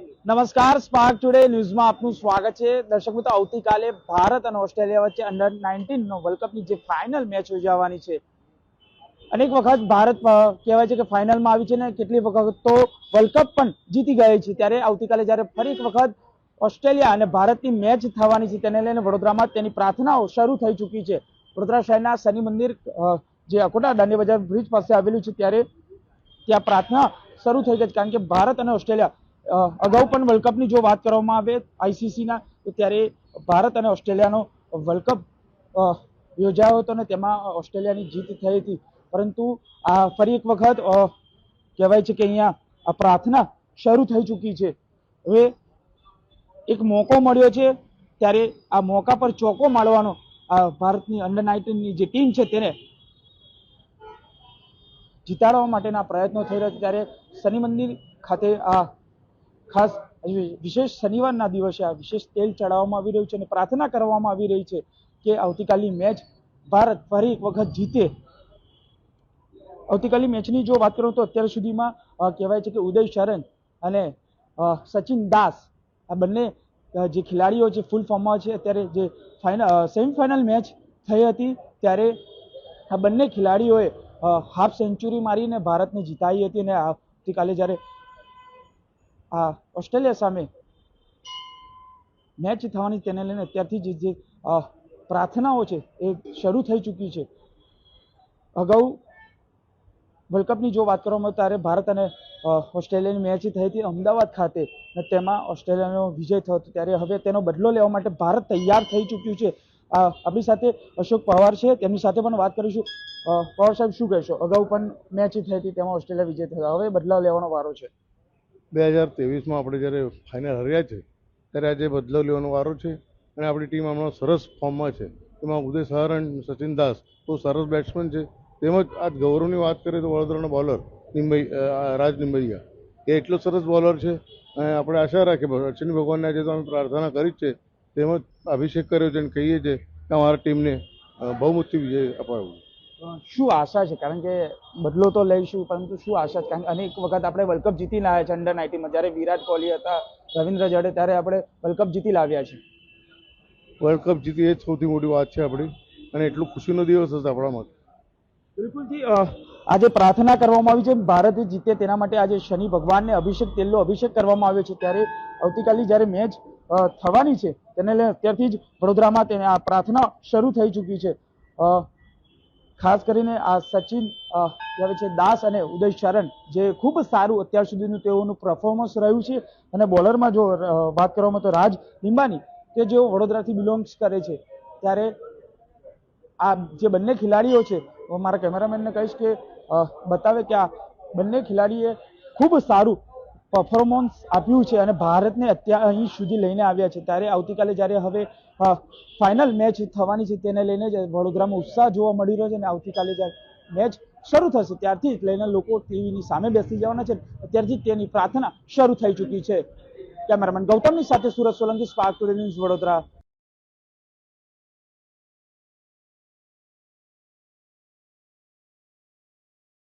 નમસ્કાર spark today ન્યૂઝમાં આપનું સ્વાગત છે. દર્શક મિત્રો, આવતીકાલે ભારત અને ઓસ્ટ્રેલિયા વચ્ચે અંડર નાઇન્ટીન નો વર્લ્ડ કપની જે ફાઇનલ મેચ યોજાવાની છે. અનેક વખત ભારત કહેવાય છે કે ફાઇનલમાં આવી છે ને કેટલી વખત તો વર્લ્ડ કપ પણ જીતી ગઈ છે. ત્યારે આવતીકાલે જ્યારે ફરી એક વખત ઓસ્ટ્રેલિયા અને ભારતની મેચ થવાની છે, તેને લઈને વડોદરામાં તેની પ્રાર્થનાઓ શરૂ થઈ ચૂકી છે. વડોદરા શહેરના શનિ મંદિર જે અકોટા દાંડી બજાર બ્રિજ પાસે આવેલું છે, ત્યારે ત્યાં પ્રાર્થના શરૂ થઈ ગઈ છે. કારણ કે ભારત અને ઓસ્ટ્રેલિયા અગાઉ પણ વર્લ્ડ કપની જો વાત કરવામાં આવે આઈસીસીના તો ત્યારે ભારત અને ઓસ્ટ્રેલિયાનો વર્લ્ડ કપ યોજાયો હતો અને તેમાં ઓસ્ટ્રેલિયાની જીત થઈ હતી. પરંતુ આ ફરી એક વખત કહેવાય છે કે અહીંયા આ પ્રાર્થના શરૂ થઈ ચૂકી છે. હવે એક મોકો મળ્યો છે, ત્યારે આ મોકા પર ચોકો મારવાનો આ ભારતની અંડર નાઇન્ટીનની જે ટીમ છે તેને જીતાડવા માટેના પ્રયત્નો થઈ રહ્યા છે. ત્યારે શનિ મંદિર ખાતે આ ખાસ વિશેષ શનિવારના દિવસે આ વિશેષ તેલ ચડાવવામાં આવી રહ્યું છે અને પ્રાર્થના કરવામાં આવી રહી છે કે આવતીકાલની મેચ ભારત ફરી એક વખત જીતે. આવતીકાલની મેચની જો વાત કરું તો અત્યાર સુધીમાં કહેવાય છે કે ઉદય શરણ અને સચિન દાસ આ બંને જે ખેલાડીઓ છે ફૂલ ફોર્મમાં છે, અત્યારે જે ફાઇનલ સેમિફાઇનલ મેચ થઈ હતી, ત્યારે આ બંને ખેલાડીઓએ હાફ સેન્ચુરી મારીને ભારતને જીતાઈ હતી અને આવતીકાલે જ્યારે આ ઓસ્ટ્રેલિયા સામે મેચ થવાની તેને લઈને અત્યારથી જ જે પ્રાર્થનાઓ છે એ શરૂ થઈ ચૂકી છે. અગાઉ વર્લ્ડ કપની જો વાત કરવામાં આવે ત્યારે ભારત અને ઓસ્ટ્રેલિયાની મેચ થઈ હતી અમદાવાદ ખાતે અને તેમાં ઓસ્ટ્રેલિયાનો વિજય થયો હતો ત્યારે હવે તેનો બદલો લેવા માટે ભારત તૈયાર થઈ ચૂક્યું છે. આપણી સાથે અશોક પવાર છે, તેમની સાથે પણ વાત કરીશું. પવાર સાહેબ, શું કહેશો? અગાઉ પણ મેચ થઈ હતી, તેમાં ઓસ્ટ્રેલિયા વિજય થયો. હવે બદલાવ લેવાનો વારો છે. બે હજાર ત્રેવીસમાં આપણે જ્યારે ફાઇનલ હર્યા છે ત્યારે આજે બદલાવ લેવાનો વારો છે અને આપણી ટીમ હમણાં સરસ ફોર્મમાં છે. એમાં ઉદય સહાર અને સચિન દાસ બહુ સરસ બેટ્સમેન છે. તેમજ આજ ગૌરવની વાત કરીએ તો વડોદરાનો બોલર નિંબઈ રાજ નિંબૈયા. એ એટલો સરસ બોલર છે અને આપણે આશા રાખીએ અશ્વિની ભગવાનને આજે તો અમે પ્રાર્થના કરી જ છે. તેમજ અભિષેક કર્યો છે અને કહીએ છીએ કે અમારા ટીમને અ, બહુમતીથી વિજય અપાવ્યો શું આશા છે? કારણ કે બદલો તો લઈશું પરંતુ શું આશા છે? કારણ કે અનેક વખત આપણે વર્લ્ડ કપ જીતી લાવ્યા છે અંડર નાઇન્ટીનમાં જ્યારે વિરાટ કોહલી હતા રવિન્દ્ર જડે ત્યારે આપણે વર્લ્ડ કપ જીતી લાવ્યા છે. વર્લ્ડ કપ જીતી એ જ સૌથી મોટી વાત છે આપણી. અને એટલું ખુશીનો દિવસ હશે આપણા માટે. બિલકુલથી આજે પ્રાર્થના કરવામાં આવી છે ભારતે જીતે તેના માટે આજે શનિ ભગવાનને અભિષેક તેલનો અભિષેક કરવામાં આવ્યો છે. ત્યારે આવતીકાલે જ્યારે મેચ થવાની છે તેને લઈને અત્યારથી જ વડોદરામાં તેને આ પ્રાર્થના શરૂ થઈ ચૂકી છે. ખાસ કરીને આ સચિન કહેવાય છે દાસ અને ઉદય શરણ, જે ખૂબ સારું અત્યાર સુધીનું તેઓનું પરફોર્મન્સ રહ્યું છે. અને બોલરમાં જો વાત કરવામાં તો રાજ લિંબાની, કે જેઓ વડોદરાથી બિલોંગ્સ કરે છે. ત્યારે આ જે બંને ખેલાડીઓ છે મારા કેમેરામેનને કહીશ કે બતાવે કે આ બંને ખેલાડીએ ખૂબ સારું પરફોર્મન્સ આપ્યું છે અને ભારતને અત્યાર અહીં સુધી લઈને આવ્યા છે. ત્યારે આવતીકાલે જ્યારે હવે ફાઇનલ મેચ થવાની છે તેને લઈને જ વડોદરામાં ઉત્સાહ જોવા મળી રહ્યો છે અને આવતીકાલે જ્યારે મેચ શરૂ થશે ત્યારથી જ લઈને લોકો ટીવીની સામે બેસી જવાના છે. અત્યારથી તેની પ્રાર્થના શરૂ થઈ ચૂકી છે. કેમેરામેન ગૌતમની સાથે સુરત સોલંકી સ્પાર્ક ટુડે વડોદરા.